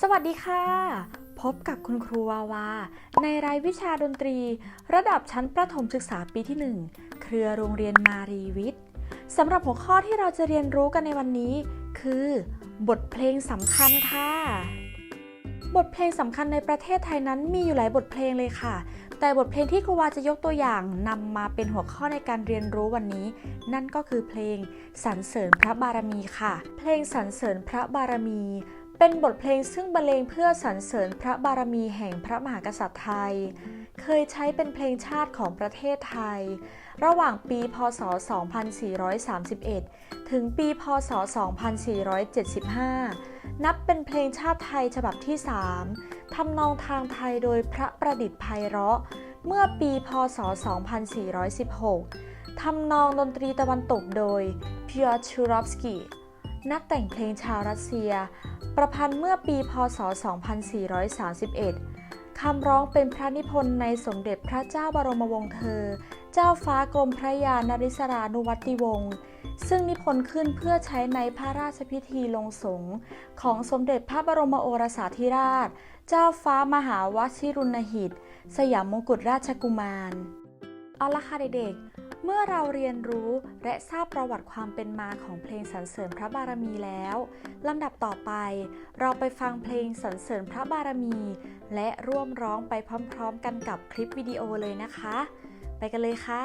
สวัสดีค่ะ พบกับคุณครูวาวา ในรายวิชาดนตรี ระดับชั้นประถมศึกษาปีที่ 1 เครือโรงเรียนมารีวิทย์สำหรับหัวข้อที่เราจะเรียนรู้กันในวันนี้ คือ บทเพลงสำคัญค่ะ บทเพลงสำคัญในประเทศไทยนั้นมีอยู่หลายบทเพลงเลยค่ะ แต่บทเพลงที่ครูวาจะยกตัวอย่างนำมาเป็นหัวข้อในการเรียนรู้วันนี้ นั่นก็คือเพลงสรรเสริญพระบารมีค่ะ เพลงสรรเสริญพระบารมี เป็นบทเพลงซึ่งบรรเลงเพื่อสรรเสริญพระบารมีแห่งพระมหากษัตริย์ไทย เคยใช้เป็นเพลงชาติของประเทศไทย ระหว่างปีพศ 2431 ถึงปีพศ 2475 นับเป็นเพลงชาติไทยฉบับที่ 3 ทำนองทางไทยโดยพระประดิษฐ์ไพเราะ เมื่อปีพศ 2416 ทำนองดนตรีตะวันตกโดยพิอชูรอฟสกี้ นักแต่งเพลงชาวรัสเซีย ประพันธ์เมื่อปีพศ 2431 คำร้องเป็นพระนิพนธ์ในสมเด็จพระเจ้าบรมวงศ์เธอ เจ้าฟ้ากรมพระยานริศรานุวัติวงศ์ซึ่งนิพนธ์ขึ้นเพื่อใช้ในพระราชพิธีลงสงฆ์ของสมเด็จพระบรมโอรสาธิราช เจ้าฟ้ามหาวชิรุณหิต สยามมงกุฎราชกุมาร เอาละค่ะเด็กๆ เมื่อเราเรียนรู้และทราบประวัติความเป็นมาของเพลงสรรเสริญพระบารมีแล้ว ลำดับต่อไป เราไปฟังเพลงสรรเสริญพระบารมี และร่วมร้องไปพร้อมๆ กันกับคลิปวิดีโอเลยนะคะ ไปกันเลยค่ะ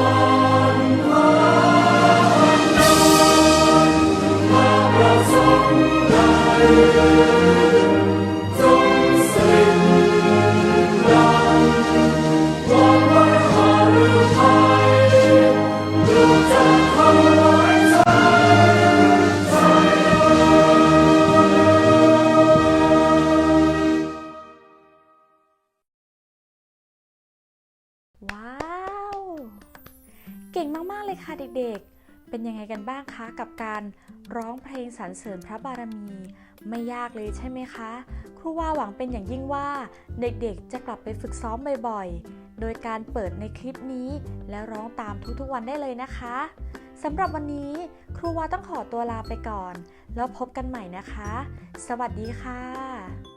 เก่งมากๆเลยค่ะเด็กๆ เป็นยังไงกันบ้างคะกับการร้องเพลงสรรเสริญพระบารมี ไม่ยากเลยใช่ไหมคะ ครูว่าหวังเป็นอย่างยิ่งว่าเด็กๆ จะกลับไปฝึกซ้อมบ่อยๆ โดยการเปิดในคลิปนี้ แล้วร้องตามทุกๆวันได้เลยนะคะสำหรับวันนี้ครูว่าต้องขอตัวลาไปก่อน แล้วพบกันใหม่นะคะ สวัสดีค่ะ